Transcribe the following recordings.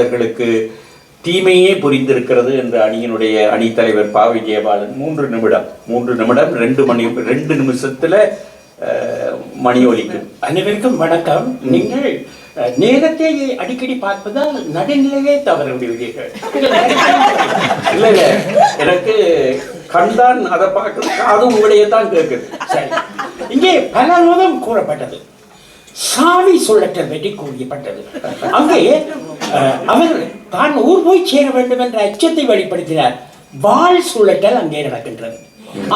அவர்களுக்கு தீமையே புரிந்திருக்கிறது என்ற அணியினுடைய அணித்தலைவர் பா. விஜயபாலன் மூன்று நிமிடம் மூன்று நிமிடம் ரெண்டு மணி ரெண்டு நிமிஷத்துல மணி ஒலிக்கும். அனைவருக்கும் வணக்கம். நீங்கள் நேரத்தை அடிக்கடி பார்ப்பதால் நடுநிலையே தவற விடுவீர்கள். இல்ல இல்ல. எனக்கு கண்டான் அதை பார்க்கறது அது உங்களையே தான் கேட்குது. சரி. இங்கே பல கூறப்பட்டது. சாவி சுழற்றல் பற்றி கூறப்பட்டது அங்கே அவர் தான் ஊர் போய் சேர வேண்டும் என்ற அச்சத்தை வெளிப்படுத்தினார். வாழ் சுழட்டல் அங்கே நடக்கின்றது.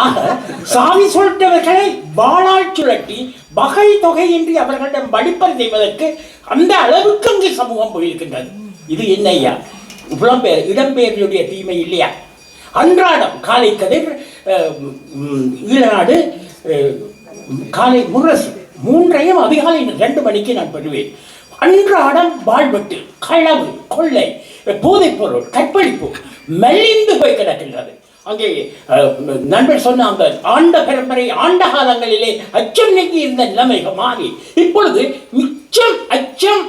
ஆக சாவி சுழட்டவர்களை வாழால் சுழட்டி வகை தொகையின்றி அவர்களிடம் வழிப்பறி செய்வதற்கு அந்த அளவுக்கு அங்கே சமூகம் போயிருக்கின்றது. இது என்னையா புலம்பெயர் இடம்பெயர்களுடைய தீமை இல்லையா? அன்றாடம் காலை கதிர் ஈழநாடு காலை முரசு மூன்றையும் அதிகாலை ரெண்டு மணிக்கு நான் பெறுவேன். அன்றாடம் வாழ்வத்தில் களவு கொள்ளை போதைப் பொருள் கற்பழிப்பு மெல்லிந்து போய் கிடக்கின்றது. அங்கே நண்பர் சொன்ன அந்த ஆண்ட பரம்பரை ஆண்ட காலங்களிலே அச்சம் நீக்கி இருந்த நிலைமை மாறி இப்பொழுது மிச்சம் அச்சம்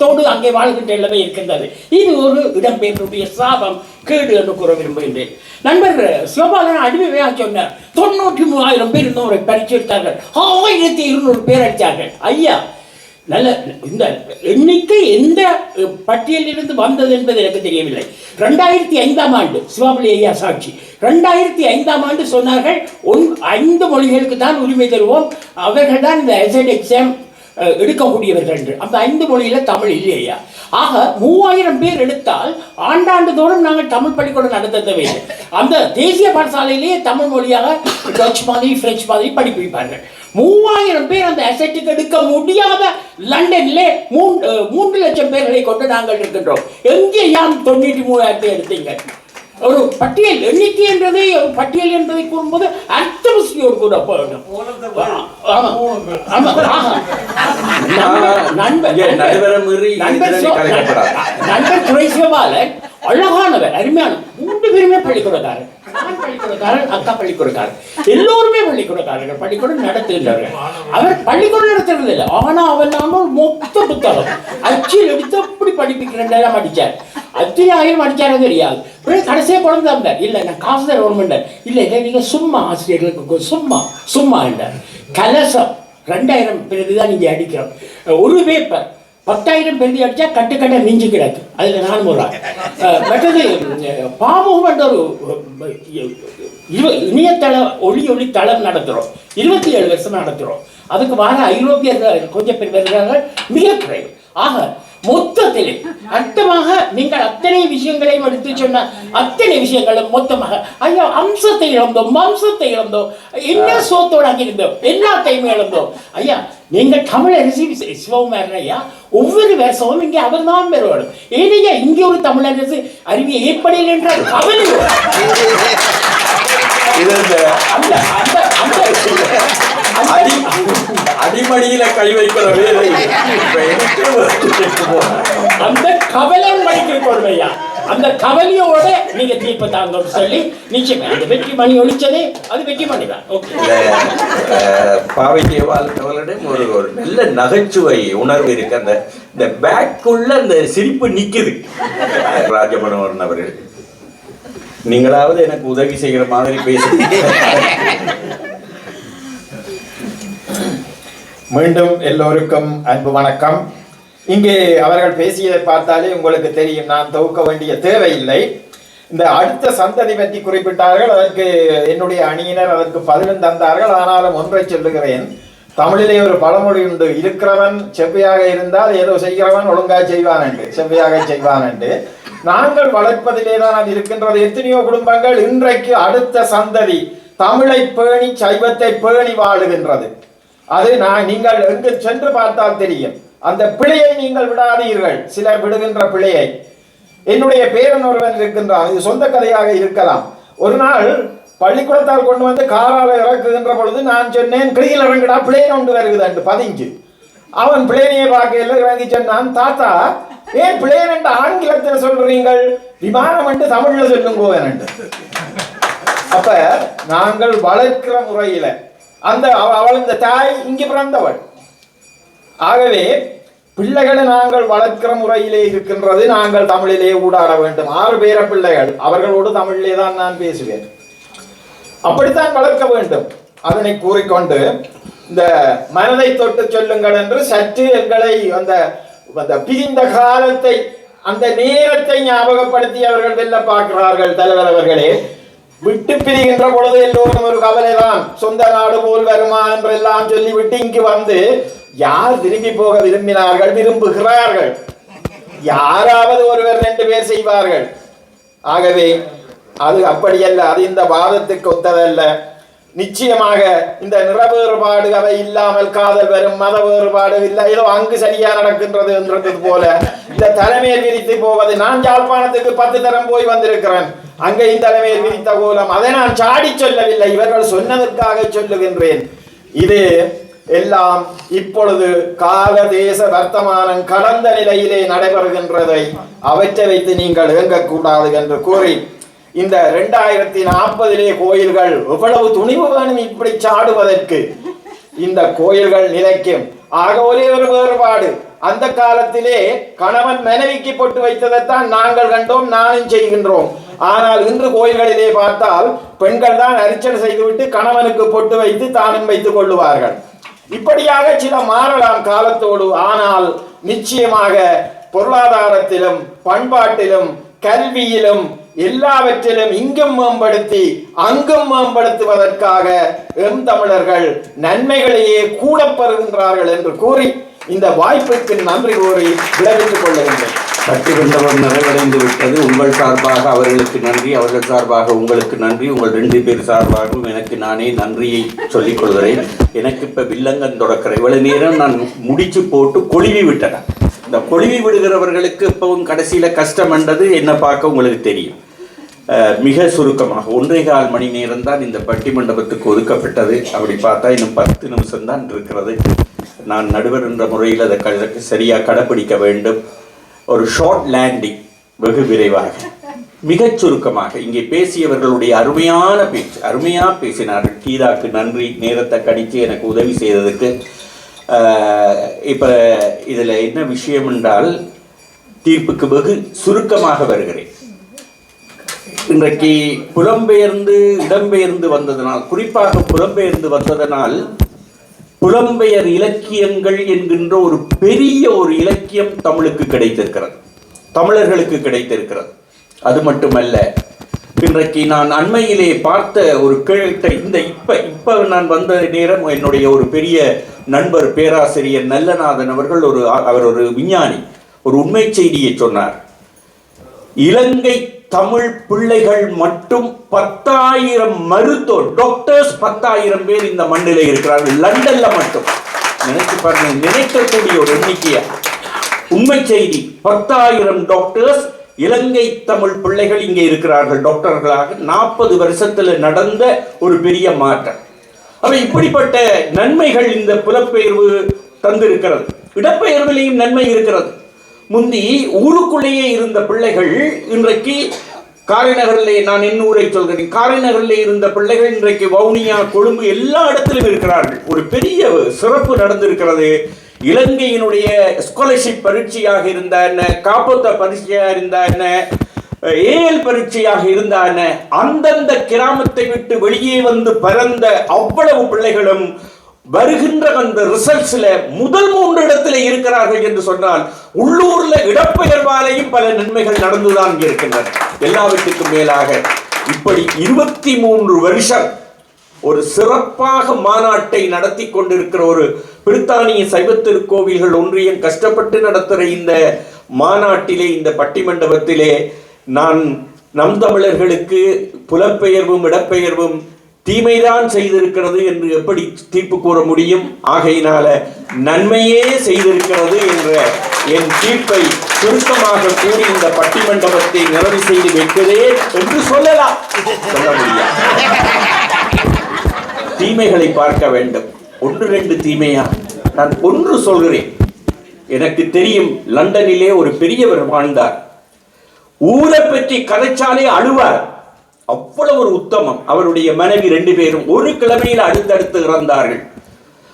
தோடு அங்கே வாழ்கின்ற நிலைமை இருக்கின்றது. இது ஒரு இடம்பெயர்வுடைய சாபம் கேடு என்று கூற விரும்புகின்றேன். நண்பர் சிவபாலன் அடிமையா சொன்னார் தொண்ணூற்றி மூவாயிரம் பேர் இன்னொரு பறிச்சு எடுத்தார்கள். ஆயிரத்தி இருநூறு பேர் அடித்தார்கள். ஐயா நல்ல இந்த எண்ணிக்கை எந்த பட்டியலிலிருந்து வந்தது என்பது எனக்கு தெரியவில்லை. ரெண்டாயிரத்தி ஐந்தாம் ஆண்டு சிவாபலி ஐயா சாட்சி. ரெண்டாயிரத்தி ஐந்தாம் ஆண்டு சொன்னார்கள் ஒன் ஐந்து மொழிகளுக்கு தான் உரிமை தருவோம். அவர்கள் தான் இந்த எஸ்எட் எக்ஸாம் எடுக்கக்கூடியவர்கள் என்று. அந்த ஐந்து மொழியில் தமிழ் இல்லையா ஆக மூவாயிரம் பேர் எடுத்தால் ஆண்டாண்டு தோறும் நாங்கள் தமிழ் பள்ளிக்கூடம் நடத்த அந்த தேசிய பாடசாலையிலேயே தமிழ் மொழியாக டச் மாதிரி பிரெஞ்சு மாதிரி படிப்பிப்பார்கள். மூவாயிரம் பேர் அந்த அசட்டுக்கு எடுக்க முடியாத லண்டனிலே மூன்று மூன்று லட்சம் பேர்களை கொண்டு நாங்கள் இருக்கின்றோம். எங்கே யாம் தொண்ணூற்றி மூணாயிரத்தை எடுத்தீங்க. ஒரு பட்டியல் எண்ணிக்கை என்றதை ஒரு பட்டியல் என்பதை கூறும்போது அர்த்தவசியோடு கூட. நண்பர் துறை சிவபாலன் அழகானவர் அருமையான மூன்று பேருமே பள்ளிக்கூடக்காரர். பள்ளிக்கூடக்காரர் அக்கா பள்ளிக்கூடக்காரர். எல்லோருமே பள்ளிக்கூடக்காரர்கள். பள்ளிக்கூடம் நடத்துகின்றார்கள் அவர் பள்ளிக்கூடம் நடத்துறது இல்லை ஆனா அவன் நாம மொத்த புத்தகம் அச்சில் எடுத்து அப்படி படிப்பிக்கிறேன் அடிச்சார் அத்தியாயம் அடிச்சாரோ தெரியாது. பிறகு கடைசியா குழந்தை வந்தார். இல்ல நான் காசு தருவோம் இல்லை இல்லை நீங்கள் சும்மா ஆசிரியர்களுக்கு சும்மா சும்மா என்றார். கலசம் ரெண்டாயிரம் பிரதி தான் நீங்க அடிக்கிறோம். ஒரு பேப்பர் பத்தாயிரம் பிரதி அடித்தா கட்டுக்கட்டை மிஞ்சி கிடக்கு. அதில் நானும் ஒரு மற்றது பாமுகம் என்ற ஒரு இணையதள ஒளி ஒளி தளம் நடத்துகிறோம் இருபத்தி ஏழு வருஷம் நடத்துகிறோம் அதுக்கு வர ஐரோப்பியர்கள் கொஞ்சம் பேர் வருகிறார்கள். மிக குறைவு. ஆக மொத்தத்திலே. அர்த்தமாக நீங்கள் அத்தனை விஷயங்களையும் எடுத்து சொன்ன அத்தனை விஷயங்களும் மொத்தமாக. ஐயா அம்சத்தை இழந்தோம் மாம்சத்தை இழந்தோம் என்ன சோத்தோட இருந்தோம் எல்லாத்தையுமே இழந்தோம். ஐயா நீங்கள் தமிழ் அரசி சிவகுமாரன் ஐயா? ஒவ்வொரு வருஷமும் இங்கே அவர் தான் பெறுவாடும் ஏனையா இங்கே ஒரு தமிழரசு அறிவியை ஏற்படையில் என்ற கவலை அடி அடிமடியில கை வைக்கிற வேலை அந்த கவலை இருக்கணும் ஐயா. அந்த கவலையோட நீங்க தீர்ப்பு தாங்கன்னு சொல்லி நிச்சயமே அந்த வெற்றி மணி ஒழிச்சதே அது வெற்றி மணி தான். பாவைக்கிய வாழ்க்கவர்களிடம் ஒரு ஒரு நல்ல நகைச்சுவை உணர்வு இருக்கு. அந்த இந்த பேக்குள்ள அந்த சிரிப்பு நிக்குது. ராஜமனோகரன் அவர்கள் நீங்களாவது எனக்கு உதவி செய்கிற மாதிரி பேசுறீங்க மீண்டும் எல்லோருக்கும் அன்பு வணக்கம். இங்கே அவர்கள் பேசியதை பார்த்தாலே உங்களுக்கு தெரியும் நான் தொகுக்க வேண்டிய தேவையில்லை. இந்த அடுத்த சந்ததி பற்றி குறிப்பிட்டார்கள் அதற்கு என்னுடைய அணியினர் அதற்கு பதிலும் தந்தார்கள். ஆனாலும் ஒன்றை சொல்லுகிறேன் தமிழிலே ஒரு பழமொழி உண்டு இருக்கிறவன் செவ்வையாக இருந்தால் ஏதோ செய்கிறவன் ஒழுங்காக செய்வான் என்று செவ்வையாக செய்வான் என்று. நாங்கள் வளர்ப்பதிலே தான் அது இருக்கின்றது. எத்தனையோ குடும்பங்கள் இன்றைக்கு அடுத்த சந்ததி தமிழை பேணி சைவத்தை பேணி வாழுகின்றது. அது நான் நீங்கள் எங்கு சென்று பார்த்தால் தெரியும். அந்த பிழையை நீங்கள் விடாதீர்கள். சிலர் விடுகின்ற பிழையை. என்னுடைய பேரன் ஒருவன் இருக்கின்றான். இது சொந்த கதையாக இருக்கலாம். ஒரு நாள் பள்ளிக்கூடத்தால் கொண்டு வந்து காரால இறக்குகின்ற பொழுது நான் சொன்னேன் கிளியில் இறங்குடா பிளேன் ஒன்று வருகிறது என்று பதிஞ்சு. அவன் பிளேனையை பார்க்கல இறங்கி சொன்னான் தாத்தா ஏன் பிளேன் என்று ஆங்கிலத்தில் சொல்றீங்கள்? விமானம் என்று தமிழ்ல சொல்லுங்கோ என்று. அப்ப நாங்கள் வளர்க்கிற முறையில அந்த அவள் இந்த தாய் இங்கு பிறந்தவள். ஆகவே பிள்ளைகளை நாங்கள் வளர்க்கிற முறையிலே இருக்கின்றது நாங்கள் தமிழிலே ஊடாட வேண்டும். ஆறு பேர பிள்ளைகள் அவர்களோடு தமிழிலே தான் நான் பேசுவேன். அப்படித்தான் வளர்க்க வேண்டும். அதனை கூறிக்கொண்டு இந்த மனதை தொட்டு சொல்லுங்கள் என்று சற்று எங்களை அந்த அந்த பிரிந்த காலத்தை அந்த நேரத்தை ஞாபகப்படுத்தி அவர்கள் வெல்ல பார்க்கிறார்கள். தலைவர் அவர்களே விட்டு பிரிகின்ற பொழுது எல்லோரும் ஒரு கவலைதான். சொந்த நாடு போல் வருமா என்றெல்லாம் சொல்லிவிட்டு இங்கு வந்து யார் திரும்பி போக விரும்பினார்கள்? விரும்புகிறார்கள். யாராவது ஒருவர் ரெண்டு பேர் செய்வார்கள். ஆகவே அது அப்படியல்ல அது இந்த வாதத்துக்கு ஒத்ததல்ல. நிச்சயமாக இந்த நிற வேறுபாடு அவை இல்லாமல் காதல் வரும் மத வேறுபாடு இல்லை ஏதோ அங்கு சரியா நடக்கின்றது என்றது போல. இந்த தலைமையில் விரித்து போவது நான் யாழ்ப்பாணத்துக்கு பத்து தரம் போய் வந்திருக்கிறேன். அங்கேயும் தலைமையில் விரித்த கோலம். அதை நான் சாடி சொல்லவில்லை. இவர்கள் சொன்னதற்காக சொல்லுகின்றேன். இது எல்லாம் இப்பொழுது கால தேச வர்த்தமானம் கடந்த நிலையிலே நடைபெறுகின்றதை அவற்றை வைத்து நீங்கள் இயங்கக்கூடாது என்று கூறி இந்த இரண்டாயிரத்தி நாற்பதிலே கோயில்கள் எவ்வளவு துணிவு வேணும் இப்படி சாடுவதற்கு. இந்த கோயில்கள் நிலைக்கும். ஆக ஒரே ஒரு வேறுபாடு. அந்த காலத்திலே கணவன் மனைவிக்கு போட்டு வைத்ததைத்தான் நாங்கள் கண்டோம் நானும் செய்கின்றோம். ஆனால் இன்று கோயில்களிலே பார்த்தால் பெண்கள் தான் அரிச்சல் செய்துவிட்டு கணவனுக்கு பொட்டு வைத்து தானும் வைத்துக் கொள்ளுவார்கள். இப்படியாக சில மாறலாம் காலத்தோடு. ஆனால் நிச்சயமாக பொருளாதாரத்திலும் பண்பாட்டிலும் கல்வியிலும் எல்லாவற்றிலும் இங்கும் மேம்படுத்தி அங்கும் மேம்படுத்துவதற்காக எம் தமிழர்கள் நன்மைகளையே கூட பெறுகின்றார்கள் என்று கூறி இந்த வாய்ப்புக்கு நன்றி கூறி விளைவித்துக் கொள்ளுகின்றேன் பட்டிமன்றம் நிறைவடைந்து விட்டது. உங்கள் சார்பாக அவர்களுக்கு நன்றி அவர்கள் சார்பாக உங்களுக்கு நன்றி உங்கள் ரெண்டு பேர் சார்பாகவும் எனக்கு நானே நன்றியை சொல்லிக் கொள்கிறேன். எனக்கு இப்போ வில்லங்கன் தொடக்கிற இவ்வளவு நேரம் நான் முடிச்சு போட்டு கொழுவி விட்டேன். இந்த கொழுவி விடுகிறவர்களுக்கு இப்பவும் கடைசியில் கஷ்டம் என்றது என்ன பார்க்க உங்களுக்கு தெரியும். மிக சுருக்கமாக ஒன்றே கால் மணி நேரம் தான் இந்த பட்டி மண்டபத்துக்கு ஒதுக்கப்பட்டது. அப்படி பார்த்தா இன்னும் பத்து நிமிஷம் தான் இருக்கிறது. நான் நடுவர் என்ற முறையில் அதை சரியாக கடைப்பிடிக்க வேண்டும். ஒரு ஷார்ட் லேண்டிங் வெகு விரைவாக. மிகச் சுருக்கமாக இங்கே பேசியவர்களுடைய அருமையான பேச்சு அருமையாக பேசினார்கள். கீதாக்கு நன்றி நேரத்தை கடித்து எனக்கு உதவி செய்ததுக்கு இப்போ இதில் என்ன விஷயம் என்றால் தீர்ப்புக்கு வெகு சுருக்கமாக வருகிறேன். இன்றைக்கு புலம்பெயர்ந்து இடம்பெயர்ந்து வந்ததனால் குறிப்பாக புலம்பெயர்ந்து வந்ததனால் புலம்பெயர் இலக்கியங்கள் என்கின்ற ஒரு பெரிய ஒரு இலக்கியம் தமிழுக்கு கிடைத்திருக்கிறது. தமிழர்களுக்கு கிடைத்திருக்கிறது. அது மட்டுமல்ல இன்றைக்கு நான் அண்மையிலே பார்த்த ஒரு கேட்ட இந்த இப்ப இப்ப நான் வந்த நேரம் என்னுடைய ஒரு பெரிய நண்பர் பேராசிரியர் நல்லநாதன் அவர்கள் ஒரு அவர் ஒரு விஞ்ஞானி ஒரு உண்மை செய்தியை சொன்னார். இலங்கை தமிழ் பிள்ளைகள் மட்டும் பத்தாயிரம் மருத்துவர் டாக்டர்ஸ் பத்தாயிரம் பேர் இந்த மண்ணில் இருக்கிறார்கள். லண்டன்ல மட்டும். நினைச்சு பாருங்க நினைக்கக்கூடிய ஒரு எண்ணிக்கையா? உண்மை செய்தி பத்தாயிரம் டாக்டர்ஸ் இலங்கை தமிழ் பிள்ளைகள் இங்கே இருக்கிறார்கள். டாக்டர்களாக நாற்பது வருஷத்துல நடந்த ஒரு பெரிய மாற்றம். அவை இப்படிப்பட்ட நன்மைகள் இந்த புலப்பெயர்வு தந்திருக்கிறது. இடப்பெயர்விலையும் நன்மை இருக்கிறது. முந்தி ஊருக்குள்ளேயே இருந்த பிள்ளைகள் இன்றைக்கு காரைநகரிலே நான் என் ஊரை சொல்கிறேன் காரைநகரிலே இருந்த பிள்ளைகள் இன்றைக்கு வவுனியா கொழும்பு எல்லா இடத்திலும் இருக்கிறார்கள். ஒரு பெரிய சிறப்பு நடந்திருக்கிறது. இலங்கையினுடைய ஸ்காலர்ஷிப் பரீட்சையாக இருந்தா என்ன காப்பத்த பரீட்சையாக இருந்தா என்ன ஏஎல் பரீட்சையாக இருந்தா என்ன அந்தந்த கிராமத்தை விட்டு வெளியே வந்து பறந்த அவ்வளவு பிள்ளைகளும் வருகின்ற அந்த ரிசல்ட்ஸ்ல முதல் மூன்று இடத்துல இருக்கிறார்கள் என்று சொன்னால் உள்ளூர்ல இடப்பெயர்வாலேயும் பல நன்மைகள் நடந்துதான் இருக்கின்றன. எல்லாவற்றுக்கும் மேலாக இப்படி இருபத்தி மூன்று வருஷம் ஒரு சிறப்பாக மாநாட்டை நடத்தி கொண்டிருக்கிற ஒரு பிரித்தானிய சைவத்திருக்கோவில்கள் ஒன்றியம் கஷ்டப்பட்டு நடத்துகிற இந்த மாநாட்டிலே இந்த பட்டிமண்டபத்திலே நான் நம் தமிழர்களுக்கு புலப்பெயர்வும் இடப்பெயர்வும் தீமைதான் செய்திருக்கிறது என்று எப்படி தீர்ப்பு கூற முடியும்? ஆகையினால நன்மையே செய்திருக்கிறது என்ற என் தீர்ப்பை சுருக்கமாக கூறி இந்த பட்டிமண்டபத்தை நிறைவு செய்து வைக்கிறேன் என்று சொல்லலாம். சொல்ல முடியாது. தீமைகளை பார்க்க வேண்டும். ஒன்று ரெண்டு தீமையா? நான் ஒன்று சொல்கிறேன். எனக்கு தெரியும் லண்டனிலே ஒரு பெரியவர் வாழ்ந்தார். ஊரை பற்றி கதைச்சாலே அழுவார். அவ்வளவு ஒரு உத்தமம். அவருடைய மனைவி ரெண்டு பேரும் ஒரு கிழமையில் அடுத்தடுத்து இறந்தார்கள்.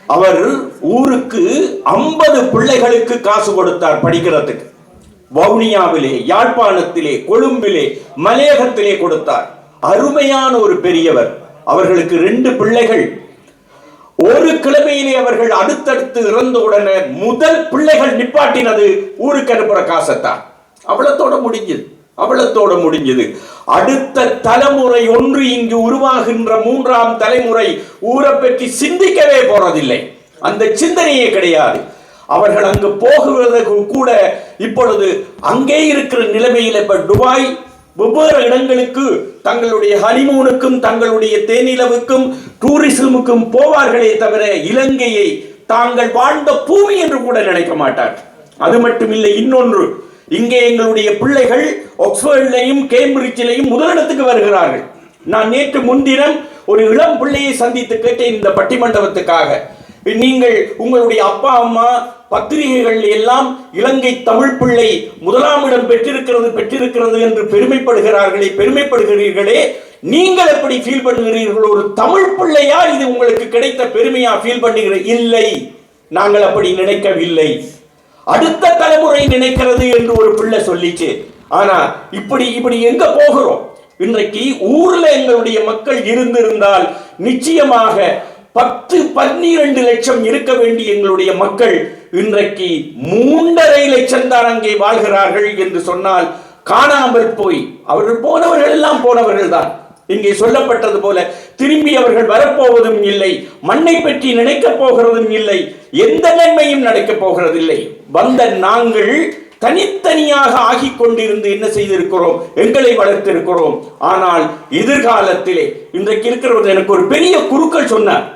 அவர் ஊருக்கு ஐம்பது பிள்ளைகளுக்கு காசு கொடுத்தார் படிக்கிறதுக்கு. வவுனியாவிலே யாழ்ப்பாணத்திலே கொழும்பிலே மலையகத்திலே கொடுத்தார். அருமையான ஒரு பெரியவர். அவர்களுக்கு ரெண்டு பிள்ளைகள். ஒரு கிழமையிலே அவர்கள் அடுத்தடுத்து இறந்த உடனே முதல் பிள்ளைகள் நிப்பாட்டினது ஊருக்கு அனுப்புற காசத்தான். அவ்வளத்தோட முடிஞ்சது. அவ்வளத்தோட முடிஞ்சது. அடுத்த தலைமுறை ஒன்று இங்கு உருவாகின்ற மூன்றாம் தலைமுறை ஊரை பற்றி சிந்திக்கவே போறதில்லை. அந்த சிந்தனையே கிடையாது. அவர்கள் அங்கு போகுவதற்கு கூட இப்பொழுது அங்கே இருக்கிற நிலைமையில் இப்ப துபாய் வெவ்வேறு இடங்களுக்கு தங்களுடைய ஹனிமூனுக்கும் தங்களுடைய தேனிலவுக்கும் டூரிசமுக்கும் போவார்களே தவிர இலங்கையை தாங்கள் வாழ்ந்த பூமி என்று கூட நினைக்க மாட்டார் அது மட்டுமில்லை இன்னொன்று. இங்கே எங்களுடைய பிள்ளைகள் ஆக்ஸ்போர்ட்லையும் கேம்பிரிட்ஜிலையும் முதலிடத்துக்கு வருகிறார்கள். நான் நேற்று முன்தினம் ஒரு இளம் பிள்ளையை சந்தித்து கேட்டேன் இந்த பட்டிமண்டபத்துக்காக. நீங்கள் உங்களுடைய அப்பா அம்மா பத்திரிகைகள் எல்லாம் இலங்கை தமிழ் பிள்ளை முதலாம் இடம் பெற்றிருக்கிறது பெற்றிருக்கிறது என்று பெருமைப்படுகிறார்களே பெருமைப்படுகிறீர்களே நீங்கள் எப்படி ஃபீல் பண்ணுகிறீர்கள் ஒரு தமிழ் பிள்ளையா இது உங்களுக்கு கிடைத்த பெருமையா ஃபீல் பண்ணுகிற? இல்லை. நாங்கள் அப்படி நினைக்கவில்லை. அடுத்த தலைமுறை நினைக்கிறது என்று ஒரு பிள்ளை சொல்லிச்சு. ஆனா இப்படி இப்படி எங்க போகிறோம்? இன்றைக்கு ஊர்ல எங்களுடைய மக்கள் இருந்திருந்தால் நிச்சயமாக பத்து பன்னிரண்டு லட்சம் இருக்க வேண்டிய எங்களுடைய மக்கள் இன்றைக்கு மூன்றரை லட்சம் தான் அங்கே வாழ்கிறார்கள் என்று சொன்னால் காணாமல் போய் அவர்கள் போனவர்கள் எல்லாம் போனவர்கள் தான் இங்கே சொல்லப்பட்டது போல திரும்பி அவர்கள் வரப்போவதும் இல்லை மண்ணை பற்றி நினைக்கப் போகிறதும் இல்லை எந்த நன்மையும் நடக்கப் போகிறதில்லை. வந்த நாங்கள் தனித்தனியாக ஆகிக் கொண்டிருந்து என்ன செய்திருக்கிறோம்? எங்களை வளர்த்திருக்கிறோம். ஆனால் எதிர்காலத்திலே இன்றைக்கு இருக்கிறவர் எனக்கு ஒரு பெரிய குருக்கள் சொன்னார்.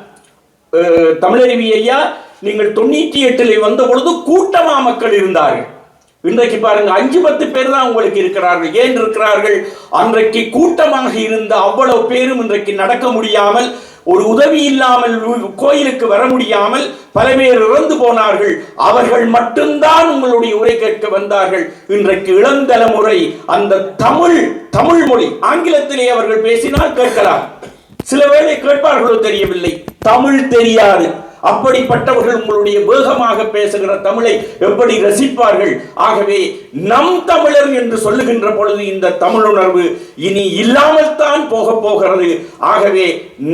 தமிழறிவி ஐயா நீங்கள் தொண்ணூற்றி எட்டில் வந்த பொழுது கூட்டமா மக்கள் இருந்தார்கள். இன்றைக்கு பாருங்க அஞ்சு பத்து பேர் தான் உங்களுக்கு இருக்கிறார்கள். ஏன் இருக்கிறார்கள்? அன்றைக்கு கூட்டமாக இருந்த அவ்வளவு பேரும் இன்றைக்கு நடக்க முடியாமல் ஒரு உதவி இல்லாமல் கோயிலுக்கு வர முடியாமல் பல பேர் இறந்து போனார்கள். அவர்கள் மட்டும்தான் உங்களுடைய உரை கேட்க வந்தார்கள். இன்றைக்கு இளந்தலைமுறை அந்த தமிழ் தமிழ் மொழி. ஆங்கிலத்திலே அவர்கள் பேசினால் கேட்கலாம். சில வேளை கேட்பார்களோ தெரியவில்லை. தமிழ் தெரியாது. அப்படிப்பட்டவர்கள் உங்களுடைய வேகமாக பேசுகிற தமிழை எப்படி ரசிப்பார்கள்? ஆகவே நம் தமிழர் என்று சொல்லுகின்ற பொழுது இந்த தமிழுணர்வு இனி இல்லாமல் தான் போக போகிறது. ஆகவே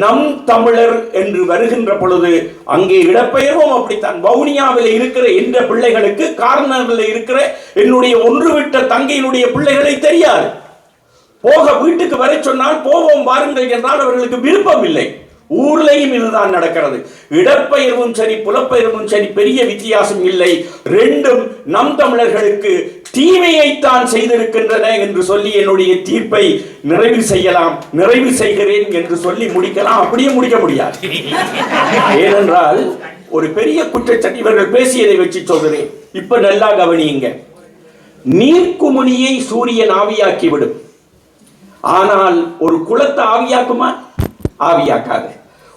நம் தமிழர் என்று வருகின்ற பொழுது அங்கே இடப்பெயர்வும் அப்படித்தான். வவுனியாவில் இருக்கிற என்ற பிள்ளைகளுக்கு கார்னரில் இருக்கிற என்னுடைய ஒன்றுவிட்ட தங்கையினுடைய பிள்ளைகளை தெரியாது. போக வீட்டுக்கு வர சொன்னால் போவோம் வாருங்கள் என்றால் அவர்களுக்கு விருப்பம் இல்லை. ஊர்லையும் இதுதான் நடக்கிறது. இடப்பெயர்வும் சரி புலப்பெயர்வும் சரி பெரிய வித்தியாசம் இல்லை. ரெண்டும் நம் தமிழர்களுக்கு தீமையைத்தான் செய்திருக்கின்றன என்று சொல்லி என்னுடைய தீர்ப்பை நிறைவு செய்யலாம் நிறைவு செய்கிறேன் என்று சொல்லி முடிக்கலாம். அப்படியே முடிக்க முடியாது. ஏனென்றால் ஒரு பெரிய குற்றச்சாட்டு இவர்கள் பேசியதை வச்சு சொல்கிறேன் இப்ப நல்லா கவனியுங்க. நீர்க்குமுனியை சூரியன் ஆவியாக்கி விடும். ஆனால் ஒரு குளத்தை ஆவியாக்குமா? ஆவியாக்காது.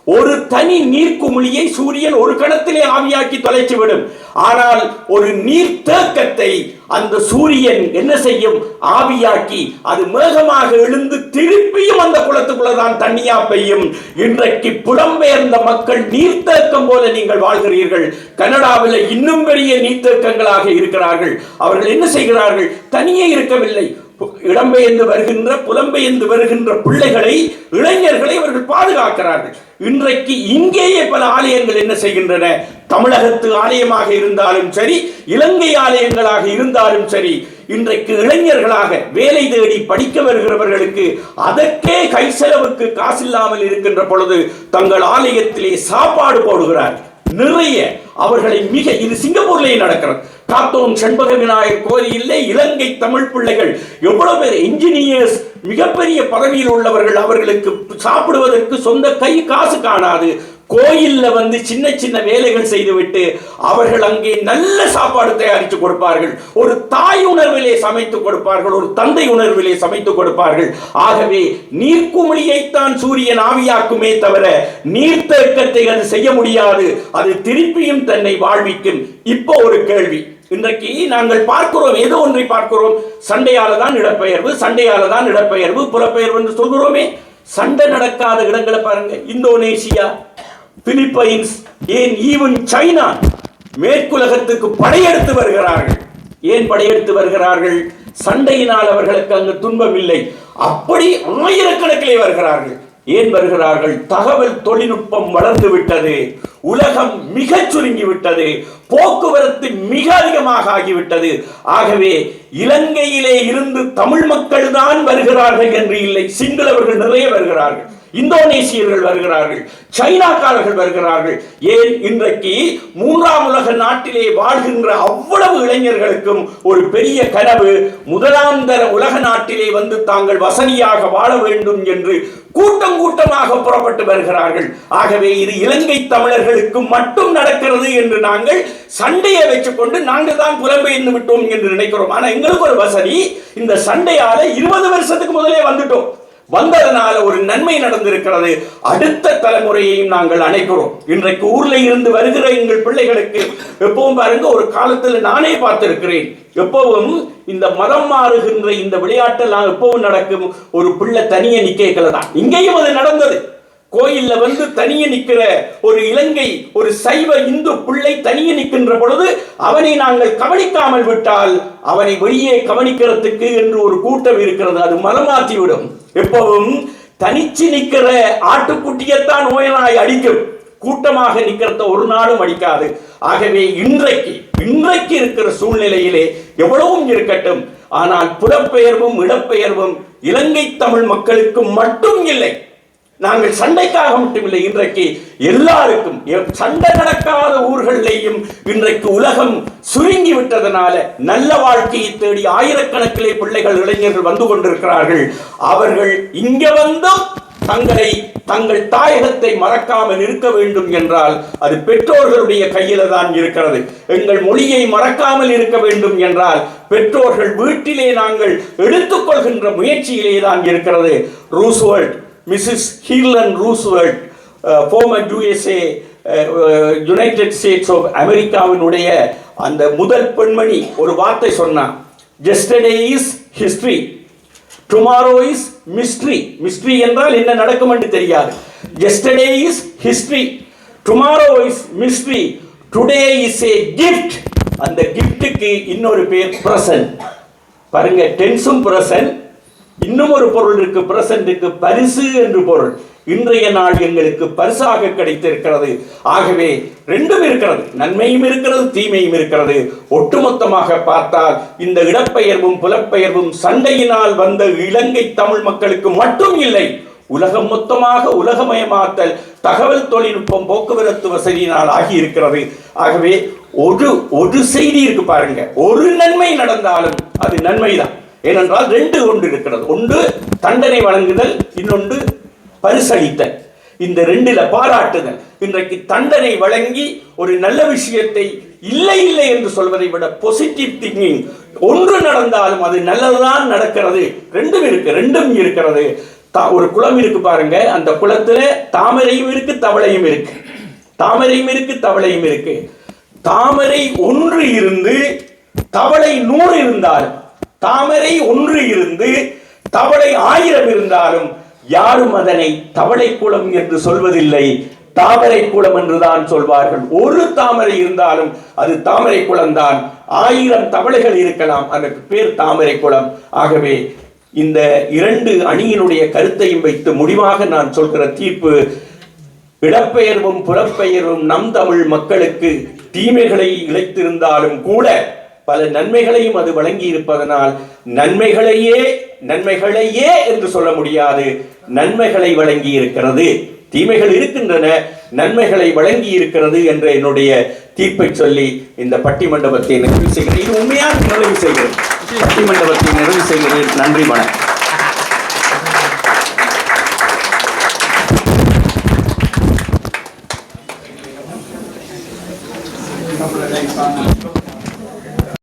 ஒரு தனி நீர்க்குமிழியை சூரியன் ஒரு கணத்திலே ஆவியாக்கி தொலைத்து விடும். ஆனால் ஒரு நீர்த்தேக்கத்தை அந்த சூரியன் என்ன செய்யும்? ஆவியாக்கி அது மேகமாக எழுந்து திருப்பியும் அந்த குளத்துக்குள்ளதான் தண்ணியா பெய்யும். இன்றைக்கு புலம்பெயர்ந்த மக்கள் நீர்த்தேக்கம் போல நீங்கள் வாழ்கிறீர்கள். கனடாவில் இன்னும் பெரிய நீர்த்தேக்கங்களாக இருக்கிறார்கள். அவர்கள் என்ன செய்கிறார்கள்? தனியே இருக்கவில்லை. இடம்பெயர்ந்து வருகின்ற புலம்பெயர்ந்து வருகின்ற பிள்ளைகளை இளைஞர்களை அவர்கள் பாதுகாக்கிறார்கள். இன்றைக்கு இங்கேயே பல ஆலயங்கள் என்ன செய்கின்றன? தமிழகத்து ஆலயமாக இருந்தாலும் சரி இலங்கை ஆலயங்களாக இருந்தாலும் சரி இன்றைக்கு இளைஞர்களாக வேலை தேடி படிக்க வருகிறவர்களுக்கு அதற்கே கை செலவுக்கு காசில்லாமல் இருக்கின்ற பொழுது தங்கள் ஆலயத்திலே சாப்பாடு போடுகிறார் நிறைய அவர்களை மிக இது சிங்கப்பூர்லேயே நடக்கிறது. காத்தோம் செண்பக விநாயகர் கோயிலே இலங்கை தமிழ் பிள்ளைகள் எவ்வளவு பேர் இன்ஜினியர்ஸ் மிகப்பெரிய பதவியில் உள்ளவர்கள் அவர்களுக்கு சாப்பிடுவதற்கு சொந்த கை காசு காணாது. கோயில்ல வந்து சின்ன சின்ன வேலைகள் செய்துவிட்டு அவர்கள் அங்கே நல்ல சாப்பாடு தயாரித்து கொடுப்பார்கள். ஒரு தாய் உணர்விலே சமைத்து கொடுப்பார்கள். ஒரு தந்தை உணர்விலே சமைத்து கொடுப்பார்கள். ஆகவே நீர்க்குமிழியைத்தான் சூரியன் ஆவியாக்குமே தவிர நீர்த்தேக்கத்தை அது செய்ய முடியாது. அது திருப்பியும் தன்னை வாழ்விக்கும். இப்போ ஒரு கேள்வி. இன்றைக்கு நாங்கள் பார்க்கிறோம் ஏதோ ஒன்றை பார்க்கிறோம். சண்டையால தான் இடப்பெயர்வு சண்டையால தான் இடப்பெயர்வு புலப்பெயர்வு என்று சொல்கிறோமே. சண்டை நடக்காத இடங்களை பாருங்க. இந்தோனேசியா பிலிப்பைன்ஸ் ஏன் ஈவன் சைனா மேற்குலகத்துக்கு படையெடுத்து வருகிறார்கள். ஏன் படையெடுத்து வருகிறார்கள்? சண்டையினால் அவர்களுக்கு அங்கு துன்பம் இல்லை. அப்படி ஆயிரக்கணக்கிலே வருகிறார்கள். ஏன் வருகிறார்கள்? தகவல் தொழில்நுட்பம் வளர்ந்து விட்டது. உலகம் மிகச் சுருங்கி விட்டது. போக்குவரத்து மிக அதிகமாக ஆகிவிட்டது. ஆகவே இலங்கையிலே இருந்து தமிழ் மக்கள் தான் வருகிறார்கள் என்று இல்லை. சிங்களவர்கள் நிறைய வருகிறார்கள். இந்தோனேசியர்கள் வருகிறார்கள் சைனாக்காரர்கள் வருகிறார்கள். ஏன்? இன்றைக்கு மூன்றாம் உலக நாட்டிலே வாழ்கின்ற அவ்வளவு இளைஞர்களுக்கும் ஒரு பெரிய கனவு முதலாம் தர உலக நாட்டிலே வந்து தாங்கள் வசதியாக வாழ வேண்டும் என்று கூட்டம் கூட்டமாக புறப்பட்டு வருகிறார்கள். ஆகவே இது இலங்கை தமிழர்களுக்கு மட்டும் நடக்கிறது என்று நாங்கள் சண்டையை வச்சுக்கொண்டு நாங்கள் தான் புலம்பெயர்ந்து விட்டோம் என்று நினைக்கிறோம். ஆனா எங்களுக்கு ஒரு வசதி இந்த சண்டையால இருபது வருஷத்துக்கு முதலே வந்துட்டோம். வந்ததனால ஒரு நன்மை நடந்திருக்கிறது. அடுத்த தலைமுறையையும் நாங்கள் அணைக்கிறோம். இன்றைக்கு ஊர்ல இருந்து வருகிற எங்கள் பிள்ளைகளுக்கு எப்பவும் பாருங்க ஒரு காலத்துல நானே பார்த்திருக்கிறேன். எப்பவும் இந்த மதம் மாறுகின்ற இந்த விளையாட்டெல்லாம் எப்பவும் நடக்கும். ஒரு பிள்ளை தனியே நிக்கல தான் இங்கேயும் அது நடந்தது. கோயில்ல வந்து தனியே நிக்கிற ஒரு இலங்கை ஒரு சைவ இந்து பிள்ளை தனியே நிற்கின்ற பொழுது அவனை நாங்கள் கவனிக்காமல் விட்டால் அவனை வெளியே கவனிக்கிறதுக்கு என்று ஒரு கூட்டம் இருக்கிறது. அது மலமாற்றி எப்போதும் எப்பவும் தனிச்சு நிக்கிற ஆட்டுக்குட்டியத்தான் நோயனாய் அடிக்கும். கூட்டமாக நிக்கிறத ஒரு நாளும் அடிக்காது. ஆகவே இன்றைக்கு இன்றைக்கு இருக்கிற சூழ்நிலையிலே எவ்வளவும் இருக்கட்டும். ஆனால் புலப்பெயர்வும் இடப்பெயர்வும் இலங்கை தமிழ் மக்களுக்கு மட்டும் இல்லை. நாங்கள் சண்டைக்காக மட்டுமில்லை இன்றைக்கு எல்லாருக்கும் சண்டை நடக்காத ஊர்களிலேயும் இன்றைக்கு உலகம் சுருங்கி விட்டதனால நல்ல வாழ்க்கையை தேடி ஆயிரக்கணக்கிலே பிள்ளைகள் இளைஞர்கள் வந்து கொண்டிருக்கிறார்கள். அவர்கள் இங்க வந்தும் தங்களை தங்கள் தாயகத்தை மறக்காமல் இருக்க வேண்டும் என்றால் அது பெற்றோர்களுடைய கையில தான் இருக்கிறது. எங்கள் மொழியை மறக்காமல் இருக்க வேண்டும் என்றால் பெற்றோர்கள் வீட்டிலே நாங்கள் எடுத்துக்கொள்கின்ற முயற்சியிலே தான் இருக்கிறது. Roosevelt Mrs Helen Roosevelt former USA United States of அமெரிக்காவினுடைய அந்த முதல் பெண்மணி ஒரு வார்த்தை சொன்னான் yesterday is history tomorrow is mystery mystery என்றால் என்ன நடக்கும் என்று தெரியாது. Yesterday is history tomorrow is mystery today is a gift அந்த கிஃப்ட்டுக்கு இன்னொரு பேர் பிரசன்ட் பாருங்க டென்ஸும் பிரசன்ட் இன்னும் ஒரு பொருள் இருக்கு பிரசன்ட்டுக்கு பரிசு என்று பொருள். இன்றைய நாள் எங்களுக்கு பரிசாக கிடைத்திருக்கிறது. ஆகவே ரெண்டும் இருக்கிறது. நன்மையும் இருக்கிறது தீமையும் இருக்கிறது. ஒட்டுமொத்தமாக பார்த்தால் இந்த இடப்பெயர்வும் புலப்பெயர்வும் சண்டையினால் வந்த இலங்கை தமிழ் மக்களுக்கு மட்டும் இல்லை. உலகம் மொத்தமாக உலகமயமாத்தல் தகவல் தொழில்நுட்பம் போக்குவரத்து வசதியினால் ஆகி இருக்கிறது ஆகவே ஒரு ஒரு செய்தி இருக்கு பாருங்க. ஒரு நன்மை நடந்தாலும் அது நன்மைதான். ஏனென்றால் ரெண்டு ஒன்று இருக்கிறது. ஒன்று தண்டனை வழங்குதல் இன்னொன்று பரிசளித்தல். இந்த ரெண்டில் பாராட்டுதல். இன்றைக்கு தண்டனை வழங்கி ஒரு நல்ல விஷயத்தை இல்லை இல்லை என்று சொல்வதை விட பொசிட்டிவ் திங்கிங் ஒன்று நடந்தாலும் அது நல்லதுதான் நடக்கிறது. ரெண்டும் இருக்கு ரெண்டும் இருக்கிறது. தா- ஒரு குளம் இருக்கு பாருங்க. அந்த குளத்துல தாமரையும் இருக்கு தவளையும் இருக்கு. தாமரையும் இருக்கு தவளையும் இருக்கு. தாமரை ஒன்று இருந்து தவளை நூறு இருந்தாலும் தாமரை ஒன்று இருந்து தவளை ஆயிரம் இருந்தாலும் யாரும் அதனை தவளை குளம் என்று சொல்வதில்லை. தாமரை குளம் என்றுதான் சொல்வார்கள். ஒரு தாமரை இருந்தாலும் அது தாமரை குளம்தான். ஆயிரம் தவளைகள் இருக்கலாம். அதற்கு பேர் தாமரை குளம். ஆகவே இந்த இரண்டு அணியினுடைய கருத்தையும் வைத்து முடிவாக நான் சொல்கிற தீர்ப்பு இடப்பெயர்வும் புறப்பெயர்வும் நம் தமிழ் மக்களுக்கு தீமைகளை இழைத்திருந்தாலும் கூட பல நன்மைகளையும் அது வழங்கி இருப்பதனால் நன்மைகளையே நன்மைகளையே என்று சொல்ல முடியாது. நன்மைகளை வழங்கி இருக்கிறது தீமைகள் இருக்கின்றன. நன்மைகளை வழங்கி இருக்கிறது என்ற என்னுடைய தீர்ப்பை சொல்லி இந்த பட்டிமண்டபத்தை நிறைவு செய்கிறேன். இது உண்மையாக நிறைவு செய்கிறேன். பட்டிமண்டபத்தை நிறைவு செய்கிறேன். நன்றி வணக்கம்.